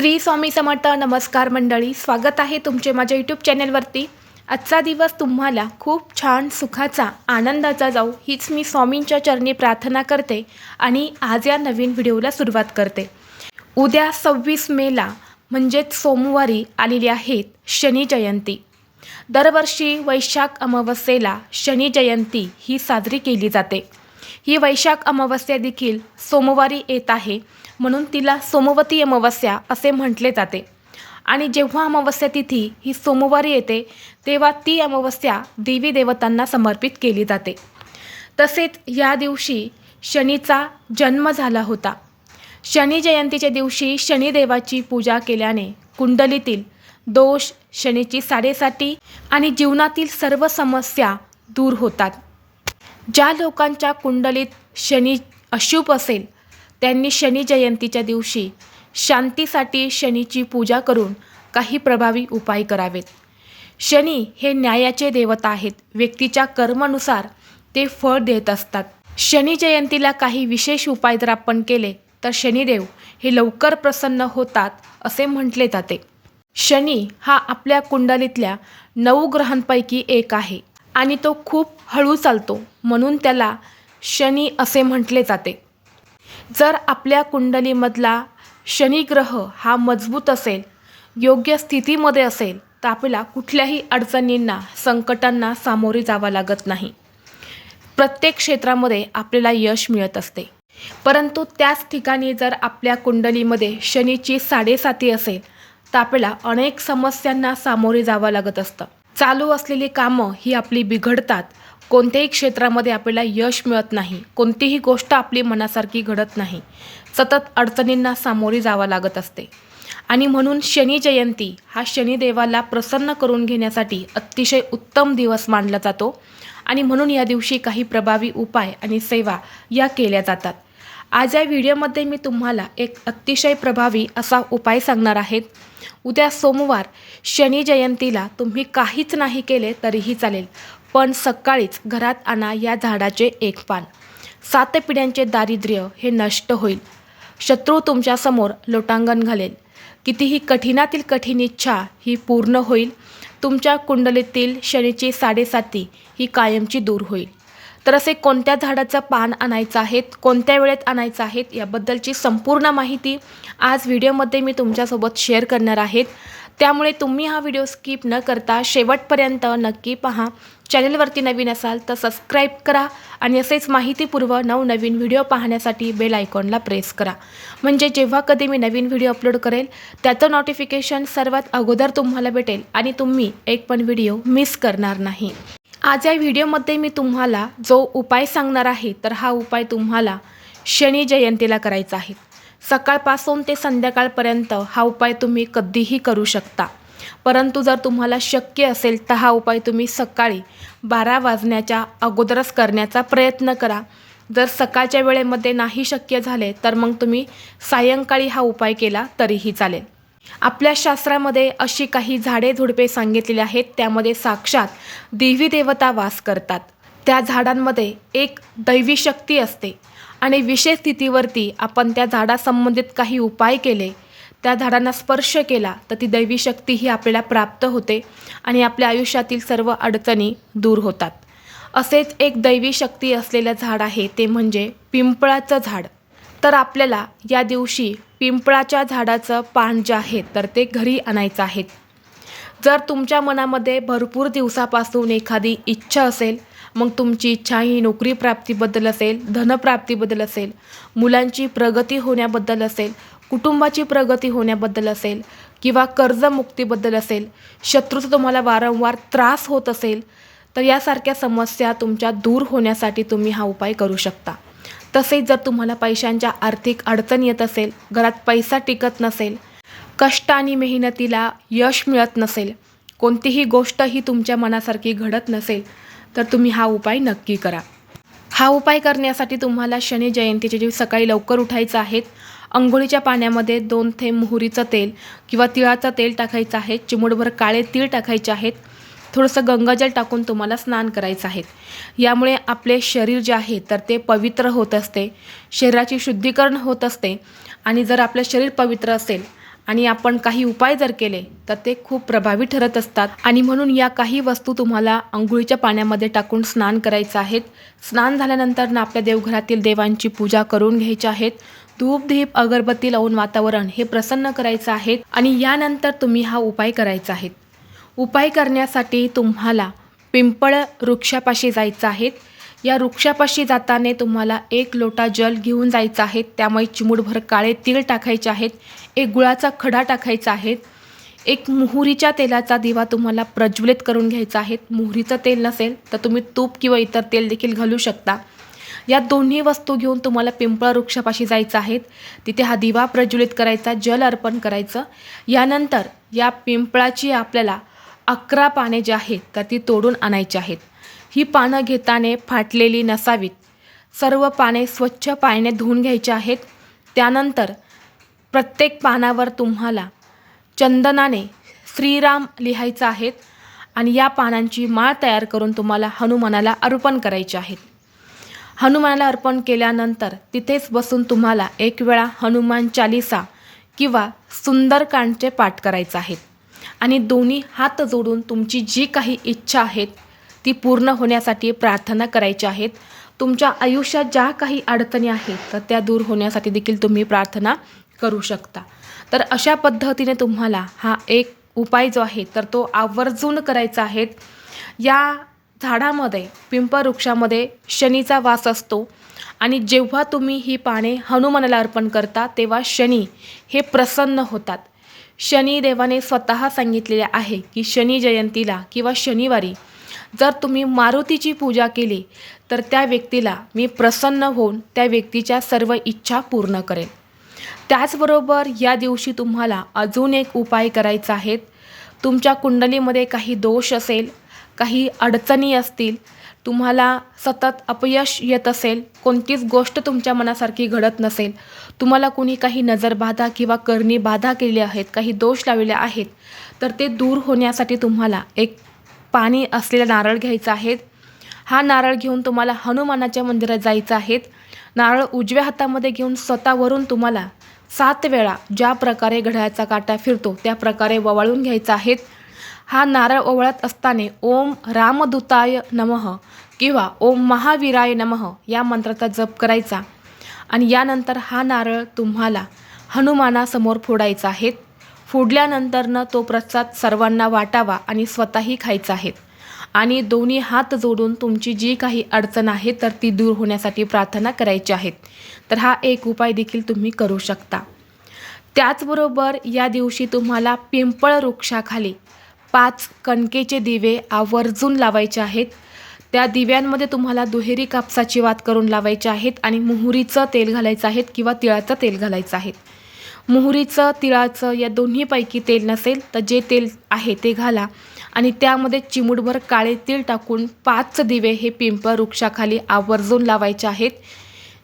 श्री स्वामी समर्थ नमस्कार मंडळी स्वागत आहे तुमचे माझ्या यूट्यूब चॅनलवरती आजचा दिवस तुम्हाला खूप छान सुखाचा आनंदाचा जाऊ हीच मी स्वामींच्या चरणी प्रार्थना करते आणि आज या नवीन व्हिडिओला सुरुवात करते. उद्या सव्वीस मेला म्हणजेच सोमवारी आलेली आहेत शनी जयंती. दरवर्षी वैशाख अमावस्येला शनी जयंती ही साजरी केली जाते. ही वैशाख अमावस्या देखील सोमवारी येत आहे म्हणून तिला सोमवती अमावस्या असे म्हटले जाते. आणि जेव्हा अमावस्या तिथी ही सोमवारी येते तेव्हा ती अमावस्या देवी देवतांना समर्पित केली जाते. तसेच या दिवशी शनीचा जन्म झाला होता. शनी जयंतीच्या दिवशी शनिदेवाची पूजा केल्याने कुंडलीतील दोष शनीची साडेसाती आणि जीवनातील सर्व समस्या दूर होतात. ज्या लोकांच्या कुंडलीत शनी अशुभ असेल त्यांनी शनी जयंतीच्या दिवशी शांतीसाठी शनीची पूजा करून काही प्रभावी उपाय करावेत. शनी हे न्यायाचे देवता आहेत. व्यक्तीच्या कर्मानुसार ते फळ देत असतात. शनी जयंतीला काही विशेष उपाय जर आपण केले तर शनिदेव हे लवकर प्रसन्न होतात असे म्हटले जाते. शनी हा आपल्या कुंडलीतल्या नऊ ग्रहांपैकी एक आहे आणि तो खूप हळू चालतो म्हणून त्याला शनी असे म्हटले जाते. जर आपल्या कुंडलीमधला शनिग्रह हा मजबूत असेल योग्य स्थितीमध्ये असेल तर आपल्याला कुठल्याही अडचणींना संकटांना सामोरे जावं लागत नाही. प्रत्येक क्षेत्रामध्ये आपल्याला यश मिळत असते. परंतु त्याच ठिकाणी जर आपल्या कुंडलीमध्ये शनीची साडेसाती असेल तर आपल्याला अनेक समस्यांना सामोरे जावं लागत असतं. चालू असलेली कामं ही आपली बिघडतात कोणत्याही क्षेत्रामध्ये आपल्याला यश मिळत नाही कोणतीही गोष्ट आपली मनासारखी घडत नाही सतत अडचणींना सामोरी जावं लागत असते. आणि म्हणून शनी जयंती हा शनिदेवाला प्रसन्न करून घेण्यासाठी अतिशय उत्तम दिवस मानला जातो आणि म्हणून या दिवशी काही प्रभावी उपाय आणि सेवा या केल्या जातात. आज या व्हिडिओमध्ये मी तुम्हाला एक अतिशय प्रभावी असा उपाय सांगणार आहेत उद्या सोमवार शनी जयंतीला तुम्ही काहीच नाही केले तरीही चालेल. पण सकाळीच घरात आणा या झाडाचे एक पान. सात पिढ्यांचे दारिद्र्य हे नष्ट होईल. शत्रू तुमच्यासमोर लोटांगण घालेल. कितीही कठीणातील कठीण इच्छा ही पूर्ण होईल. तुमच्या कुंडलीतील शनीची साडेसाती ही कायमची दूर होईल. तर असे कोणत्या झाडाचं पान आणायचं आहेत कोणत्या वेळेत आणायचं आहेत याबद्दलची संपूर्ण माहिती आज व्हिडिओमध्ये मी तुमच्यासोबत शेअर करणार आहेत त्यामुळे तुम्ही हा व्हिडिओ स्किप न करता शेवटपर्यंत नक्की पहा. चॅनलवरती नवीन असाल तर सबस्क्राईब करा आणि असेच माहितीपूर्व नवनवीन व्हिडिओ पाहण्यासाठी बेल आयकॉनला प्रेस करा. म्हणजे जेव्हा कधी मी नवीन व्हिडिओ अपलोड करेल त्याचं नोटिफिकेशन सर्वात अगोदर तुम्हाला भेटेल आणि तुम्ही एक पण व्हिडिओ मिस करणार नाही. आज या व्हिडिओमध्ये मी तुम्हाला जो उपाय सांगणार आहे तर हा उपाय तुम्हाला शनी जयंतीला करायचा आहे. सकाळपासून ते संध्याकाळपर्यंत हा उपाय तुम्ही कधीही करू शकता. परंतु जर तुम्हाला शक्य असेल तर हा उपाय तुम्ही सकाळी बारा वाजण्याच्या अगोदरच करण्याचा प्रयत्न करा. जर सकाळच्या वेळेमध्ये नाही शक्य झाले तर मग तुम्ही सायंकाळी हा उपाय केला तरीही चालेल. आपल्या शास्त्रामध्ये अशी काही झाडे झुडपे सांगितलेली आहेत त्यामध्ये साक्षात देवी देवता वास करतात. त्या झाडांमध्ये एक दैवी शक्ती असते आणि विशेष स्थितीवरती आपण त्या झाडासंबंधित काही उपाय केले त्या झाडांना स्पर्श केला तर ती दैवी शक्ती ही आपल्याला प्राप्त होते आणि आपल्या आयुष्यातील सर्व अडचणी दूर होतात. असेच एक दैवी शक्ती असलेलं झाड आहे ते म्हणजे पिंपळाचं झाड. तर आपल्याला या दिवशी पिंपळाच्या झाडाचं पान जे आहे तर ते घरी आणायचं आहे. जर तुमच्या मनामध्ये भरपूर दिवसापासून एखादी इच्छा असेल मग तुमची इच्छा ही नोकरी प्राप्तीबद्दल असेल धनप्राप्तीबद्दल असेल मुलांची प्रगती होण्याबद्दल असेल कुटुंबाची प्रगती होण्याबद्दल असेल किंवा कर्जमुक्तीबद्दल असेल शत्रूचा तुम्हाला वारंवार त्रास होत असेल तर यासारख्या समस्या तुमच्या दूर होण्यासाठी तुम्ही हा उपाय करू शकता. तसेच जर तुम्हाला पैशांच्या आर्थिक अडचण येत असेल घरात पैसा टिकत नसेल कष्ट आणि मेहनतीला यश मिळत नसेल कोणतीही गोष्ट ही तुमच्या मनासारखी घडत नसेल तर तुम्ही हा उपाय नक्की करा. हा उपाय करण्यासाठी तुम्हाला शनी जयंतीचे जे सकाळी लवकर उठायचं आहे अंघोळीच्या पाण्यामध्ये दोन थेंब मोहरीचं तेल किंवा तिळाचं तेल टाकायचं आहे. चिमूटभर काळे तीळ टाकायचे आहेत. थोडंसं गंगाजल टाकून तुम्हाला स्नान करायचं आहे. यामुळे आपले शरीर जे आहे तर ते पवित्र होत असते. शरीराची शुद्धीकरण होत असते. आणि जर आपलं शरीर पवित्र असेल आणि आपण काही उपाय जर केले तर ते खूप प्रभावी ठरत असतात. आणि म्हणून या काही वस्तू तुम्हाला अंघोळीच्या पाण्यामध्ये टाकून स्नान करायचं आहेत. स्नान झाल्यानंतर ना आपल्या देवघरातील देवांची पूजा करून घ्यायची आहेत. धूप अगरबत्ती लावून वातावरण हे प्रसन्न करायचं आहे आणि यानंतर तुम्ही हा उपाय करायचा आहे. उपाय करण्यासाठी तुम्हाला पिंपळ वृक्षापाशी जायचं आहे. या वृक्षापाशी जाताना तुम्हाला एक लोटा जल घेऊन जायचं आहे. त्यामुळे चिमूटभर काळे तीळ टाकायचे आहेत. एक गुळाचा खडा टाकायचा आहे. एक मोहरीच्या तेलाचा दिवा तुम्हाला प्रज्वलित करून घ्यायचा आहे. मोहरीचं तेल नसेल तर तुम्ही तूप किंवा इतर तेल देखील घालू शकता. या दोन्ही वस्तू घेऊन तुम्हाला पिंपळ वृक्षापाशी जायचं आहे. तिथे हा दिवा प्रज्वलित करायचा जल अर्पण करायचं. यानंतर या पिंपळाची आपल्याला अकरा पाने जी आहेत तर ती तोडून आणायची आहेत. ही पानं घेताना फाटलेली नसावीत. सर्व पाने स्वच्छ पाण्याने धुवून घ्यायची आहेत. त्यानंतर प्रत्येक पानावर तुम्हाला चंदनाने श्रीराम लिहायचं आहेत आणि या पानांची माळ तयार करून तुम्हाला हनुमानाला अर्पण करायचे आहेत हनुमानाला अर्पण केल्यानंतर तिथेच बसून तुम्हाला एक वेळा हनुमान चालिसा किंवा सुंदरकांडचे पाठ करायचं आहेत. आणि दोन्ही हात जोडून तुमची जी काही इच्छा आहेत ती पूर्ण होण्यासाठी प्रार्थना करायची आहेत. तुमच्या आयुष्यात ज्या काही अडचणी आहेत तर त्या दूर होण्यासाठी देखील तुम्ही प्रार्थना करू शकता. तर अशा पद्धतीने तुम्हाला हा एक उपाय जो आहे तर तो आवर्जून करायचा आहे. या झाडामध्ये पिंप वृक्षामध्ये शनीचा वास असतो. आणि जेव्हा तुम्ही ही पाने हनुमानाला अर्पण करता तेव्हा शनी हे प्रसन्न होतात. शनी देवाने स्वतः सांगितलेले आहे की शनी जयंतीला किंवा शनिवारी जर तुम्ही मारुतीची पूजा केली तर त्या व्यक्तीला मी प्रसन्न होऊन त्या व्यक्तीच्या सर्व इच्छा पूर्ण करेल त्याचबरोबर या दिवशी तुम्हाला अजून एक उपाय करायचा आहे. तुमच्या कुंडलीमध्ये काही दोष असेल काही अडचणी असतील तुम्हाला सतत अपयश येत असेल कोणतीच गोष्ट तुमच्या मनासारखी घडत नसेल तुम्हाला कुणी काही नजरबाधा किंवा करणी बाधा केली आहेत काही दोष लावलेले आहेत तर ते दूर होण्यासाठी तुम्हाला एक पाणी असलेला नारळ घ्यायचा आहे. हा नारळ घेऊन तुम्हाला हनुमानाच्या मंदिरात जायचं आहे. नारळ उजव्या हातामध्ये घेऊन स्वतःवरून तुम्हाला सात वेळा ज्या प्रकारे घड्याळाचा काटा फिरतो त्या प्रकारे ववाळून घ्यायचा आहे. हा नारळ ओवळत असताना ओम रामदूताय नमः किंवा ओम महावीराय नमः या मंत्राचा जप करायचा. आणि यानंतर हा नारळ तुम्हाला हनुमानासमोर फोडायचा आहे. फोडल्यानंतरनं तो प्रसाद सर्वांना वाटावा आणि स्वतःही खायचा आहे. आणि दोन्ही हात जोडून तुमची जी काही अडचण आहे तर ती दूर होण्यासाठी प्रार्थना करायची आहेत तर हा एक उपाय देखील तुम्ही करू शकता. त्याचबरोबर या दिवशी तुम्हाला पिंपळ वृक्षाखाली पाच कणकेचे दिवे आवर्जून लावायचे आहेत. त्या दिव्यांमध्ये तुम्हाला दुहेरी कापसाची वात करून लावायचे आहेत आणि मोहरीचं तेल घालायचं आहेत किंवा तिळाचं तेल घालायचं आहे मोहरीचं तिळाचं या दोन्हीपैकी तेल नसेल तर जे तेल आहे ते घाला आणि त्यामध्ये चिमूटभर काळे तीळ टाकून पाच दिवे हे पिंपळ वृक्षाखाली आवर्जून लावायचे आहेत.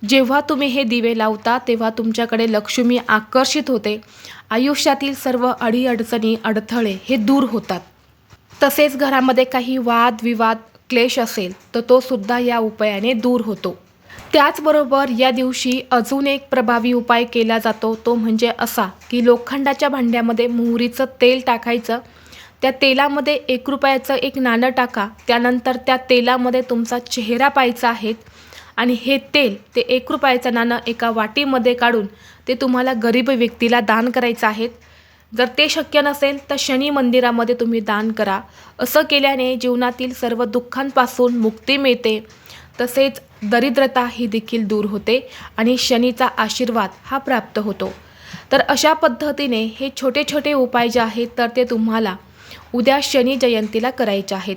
जेव्हा तुम्ही हे दिवे लावता तेव्हा तुमच्याकडे लक्ष्मी आकर्षित होते. आयुष्यातील सर्व अडीअडचणी अडथळे हे दूर होतात. तसेच घरामध्ये काही वाद विवाद क्लेश असेल तर तो सुद्धा या उपायाने दूर होतो. त्याचबरोबर या दिवशी अजून एक प्रभावी उपाय केला जातो. तो म्हणजे असा की लोखंडाच्या भांड्यामध्ये मोहरीचं तेल टाकायचं. त्या तेलामध्ये एक रुपयाचं एक नाणं टाका. त्यानंतर त्या तेलामध्ये तुमचा चेहरा पाहायचा आहे. आणि हे तेल ते एक रुपयाचं नाणं एका वाटीमध्ये काढून ते तुम्हाला गरीब व्यक्तीला दान करायचं आहे. जर ते शक्य नसेल तर शनी मंदिरामध्ये तुम्ही दान करा. असं केल्याने जीवनातील सर्व दुःखांपासून मुक्ती मिळते. तसेच दरिद्रता ही देखील दूर होते आणि शनीचा आशीर्वाद हा प्राप्त होतो. तर अशा पद्धतीने हे छोटे छोटे उपाय जे आहेत तर ते तुम्हाला उद्या शनी जयंतीला करायचे आहेत.